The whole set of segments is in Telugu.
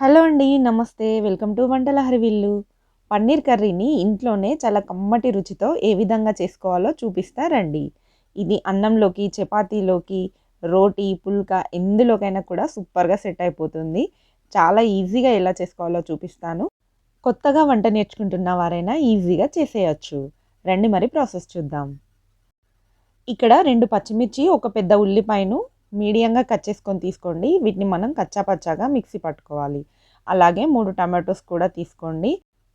హలో అండి నమస్తే. వెల్కమ్ టు వంటల హరివిల్లు. పన్నీర్ కర్రీని ఇంట్లోనే చాలా కమ్మటి రుచితో ఏ విధంగా చేసుకోవాలో చూపిస్తారండి ఇది అన్నంలోకి చపాతీలోకి రోటీ పుల్కా ఎందులోకైనా కూడా సూపర్గా సెట్ అయిపోతుంది. చాలా ఈజీగా ఎలా చేసుకోవాలో చూపిస్తాను. కొత్తగా వంట నేర్చుకుంటున్న వారైనా ఈజీగా చేసేయచ్చు. రండి మరి ప్రాసెస్ చూద్దాం. ఇక్కడ రెండు పచ్చిమిర్చి ఒక పెద్ద ఉల్లిపాయను మీడియంగా కట్ చేసుకొని తీసుకోండి. వీటిని మనం కచ్చాపచ్చాగా మిక్సీ పట్టుకోవాలి. అలాగే మూడు టమాటోస్ కూడా తీసుకోండి.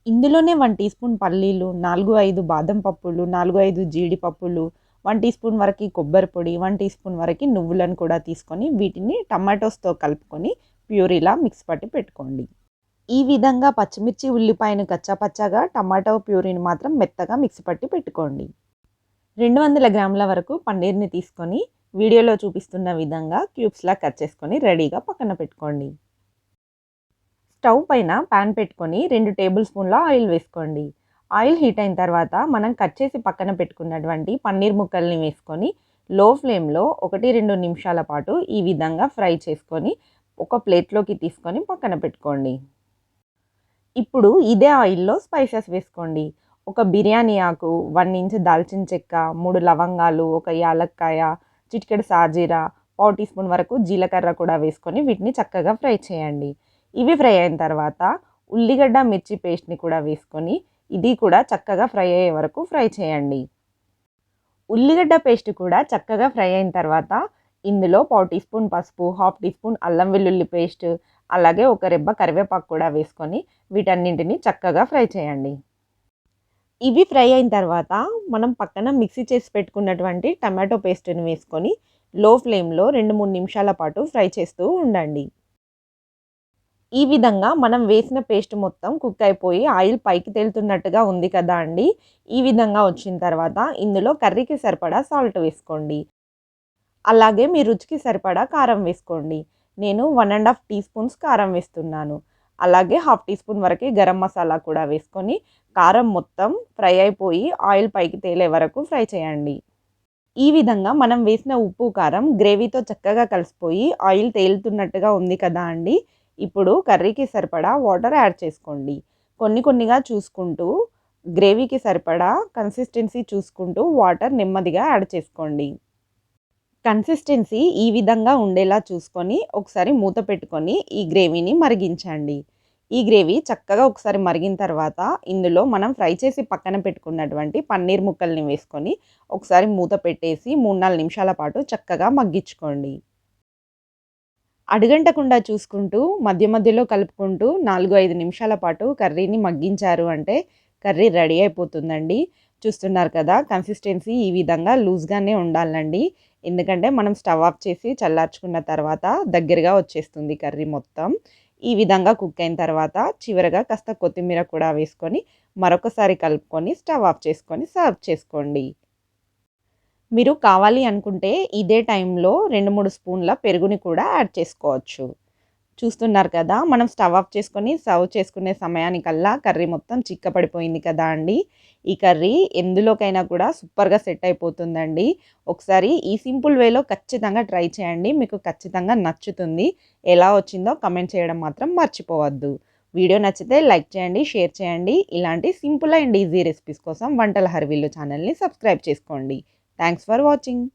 ఇందులోనే వన్ టీ స్పూన్ పల్లీలు నాలుగు ఐదు బాదం పప్పులు నాలుగు ఐదు జీడిపప్పులు వన్ టీ స్పూన్ వరకు కొబ్బరి పొడి వన్ టీ స్పూన్ వరకు నువ్వులను కూడా తీసుకొని వీటిని టమాటోస్తో కలుపుకొని ప్యూరీలా మిక్స్ పట్టి పెట్టుకోండి. ఈ విధంగా పచ్చిమిర్చి ఉల్లిపాయను కచ్చాపచ్చాగా టమాటో ప్యూరీని మాత్రం మెత్తగా మిక్స్ పట్టి పెట్టుకోండి. రెండు వందల గ్రాముల వరకు పన్నీర్ని తీసుకొని వీడియోలో చూపిస్తున్న విధంగా క్యూబ్స్లా కట్ చేసుకొని రెడీగా పక్కన పెట్టుకోండి. స్టవ్ పైన ప్యాన్ పెట్టుకొని రెండు టేబుల్ స్పూన్ల ఆయిల్ వేసుకోండి. ఆయిల్ హీట్ అయిన తర్వాత మనం కట్ చేసి పక్కన పెట్టుకున్నటువంటి పన్నీర్ ముక్కల్ని వేసుకొని లో ఫ్లేమ్లో ఒకటి రెండు నిమిషాల పాటు ఈ విధంగా ఫ్రై చేసుకొని ఒక ప్లేట్లోకి తీసుకొని పక్కన పెట్టుకోండి. ఇప్పుడు ఇదే ఆయిల్లో స్పైసెస్ వేసుకోండి. ఒక బిర్యానీ ఆకు వన్ ఇంచ్ దాల్చిన చెక్క మూడు లవంగాలు ఒక యాలక్కాయ చిటికెడు సాజీరా పావు టీ స్పూన్ వరకు జీలకర్ర కూడా వేసుకొని వీటిని చక్కగా ఫ్రై చేయండి. ఇవి ఫ్రై అయిన తర్వాత ఉల్లిగడ్డ మిర్చి పేస్ట్ని కూడా వేసుకొని ఇది కూడా చక్కగా ఫ్రై అయ్యే వరకు ఫ్రై చేయండి. ఉల్లిగడ్డ పేస్ట్ కూడా చక్కగా ఫ్రై అయిన తర్వాత ఇందులో పావు టీ స్పూన్ పసుపు హాఫ్ టీ స్పూన్ అల్లం వెల్లుల్లి పేస్ట్ అలాగే ఒక రెబ్బ కరివేపాకు కూడా వేసుకొని వీటన్నింటిని చక్కగా ఫ్రై చేయండి. ఇవి ఫ్రై అయిన తర్వాత మనం పక్కన మిక్సీ చేసి పెట్టుకున్నటువంటి టమాటో పేస్ట్ని వేసుకొని లో ఫ్లేమ్లో రెండు మూడు నిమిషాల పాటు ఫ్రై చేస్తూ ఉండండి. ఈ విధంగా మనం వేసిన పేస్ట్ మొత్తం కుక్ అయిపోయి ఆయిల్ పైకి తేలుతున్నట్టుగా ఉంది కదా అండి. ఈ విధంగా వచ్చిన తర్వాత ఇందులో కర్రీకి సరిపడా సాల్ట్ వేసుకోండి. అలాగే మీ రుచికి సరిపడా కారం వేసుకోండి. నేను one and half teaspoons కారం వేస్తున్నాను. అలాగే హాఫ్ టీ స్పూన్ వరకు గరం మసాలా కూడా వేసుకొని కారం మొత్తం ఫ్రై అయిపోయి ఆయిల్ పైకి తేలే వరకు ఫ్రై చేయండి. ఈ విధంగా మనం వేసిన ఉప్పు కారం గ్రేవీతో చక్కగా కలిసిపోయి ఆయిల్ తేలుతున్నట్టుగా ఉంది కదా అండి. ఇప్పుడు కర్రీకి సరిపడా వాటర్ యాడ్ చేసుకోండి. కొన్ని కొన్నిగా చూసుకుంటూ గ్రేవీకి సరిపడా కన్సిస్టెన్సీ చూసుకుంటూ వాటర్ నెమ్మదిగా యాడ్ చేసుకోండి. కన్సిస్టెన్సీ ఈ విధంగా ఉండేలా చూసుకొని ఒకసారి మూత పెట్టుకొని ఈ గ్రేవీని మరిగించండి. ఈ గ్రేవీ చక్కగా ఒకసారి మరిగిన తర్వాత ఇందులో మనం ఫ్రై చేసి పక్కన పెట్టుకున్నటువంటి పన్నీర్ ముక్కల్ని వేసుకొని ఒకసారి మూత పెట్టేసి మూడు నాలుగు నిమిషాల పాటు చక్కగా మగ్గించుకోండి. అడుగంటకుండా చూసుకుంటూ మధ్య మధ్యలో కలుపుకుంటూ నాలుగు ఐదు నిమిషాల పాటు కర్రీని మగ్గించారు అంటే కర్రీ రెడీ అయిపోతుందండి. చూస్తున్నారు కదా కన్సిస్టెన్సీ ఈ విధంగా లూజ్గానే ఉండాలండి. ఎందుకంటే మనం స్టవ్ ఆఫ్ చేసి చల్లార్చుకున్న తర్వాత దగ్గరగా వచ్చేస్తుంది కర్రీ మొత్తం. ఈ విధంగా కుక్ అయిన తర్వాత చివరగా కాస్త కొత్తిమీర కూడా వేసుకొని మరొకసారి కలుపుకొని స్టవ్ ఆఫ్ చేసుకొని సర్వ్ చేసుకోండి. మీరు కావాలి అనుకుంటే ఇదే టైంలో రెండు మూడు స్పూన్ల పెరుగుని కూడా యాడ్ చేసుకోవచ్చు. చూస్తున్నారు కదా మనం స్టవ్ ఆఫ్ చేసుకొని సర్వ్ చేసుకునే సమయానికల్లా కర్రీ మొత్తం చిక్కపడిపోయింది కదా అండి. ఈ కర్రీ ఎందులోకైనా కూడా సూపర్గా సెట్ అయిపోతుందండి. ఒకసారి ఈ సింపుల్ వేలో ఖచ్చితంగా ట్రై చేయండి మీకు ఖచ్చితంగా నచ్చుతుంది. ఎలా వచ్చిందో కమెంట్ చేయడం మాత్రం మర్చిపోవద్దు. వీడియో నచ్చితే లైక్ చేయండి షేర్ చేయండి. ఇలాంటి సింపుల్ అండ్ ఈజీ రెసిపీస్ కోసం వంటల హర్వీలు ఛానల్ని సబ్స్క్రైబ్ చేసుకోండి. Thanks for watching.